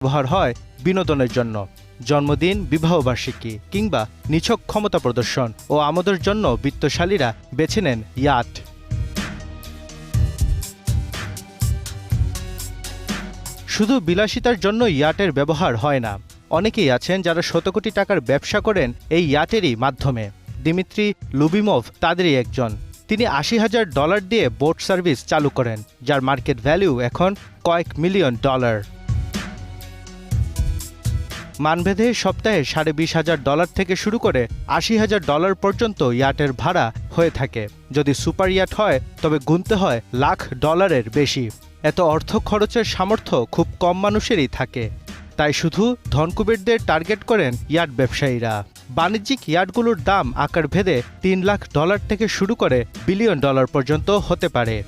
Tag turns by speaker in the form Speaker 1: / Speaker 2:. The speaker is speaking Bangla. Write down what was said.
Speaker 1: ব্যবহার হয় বিনোদনের জন্য। জন্মদিন, বিবাহবার্ষিকী কিংবা নিছক ক্ষমতা প্রদর্শন ও আমাদের জন্য বিত্তশালীরা বেছে নেন ইয়াট। শুধু বিলাসিতার জন্য ইয়াটের ব্যবহার হয় না। অনেকেই আছেন যারা শত কোটি টাকার ব্যবসা করেন এই ইয়াটেরই মাধ্যমে। দিমিত্রি লুবিমভ তাদেরই একজন। তিনি আশি হাজার ডলার দিয়ে বোট সার্ভিস চালু করেন, যার মার্কেট ভ্যালু এখন কয়েক মিলিয়ন ডলার। মানভেদে সপ্তাহে সাড়ে বিশ হাজার ডলার থেকে শুরু করে আশি হাজার ডলার পর্যন্ত ইয়াটের ভাড়া হয়ে থাকে। যদি সুপার ইয়াট হয়, তবে গুনতে হয় লাখ ডলারের বেশি। এত অর্থ খরচের সামর্থ্য খুব কম মানুষেরই থাকে। তাই শুধু ধনকুবেরদের টার্গেট করেন ইয়াট ব্যবসায়ীরা। বাণিজ্যিক ইয়াটগুলোর দাম আকার ভেদে তিন লাখ ডলার থেকে শুরু করে বিলিয়ন ডলার পর্যন্ত হতে পারে।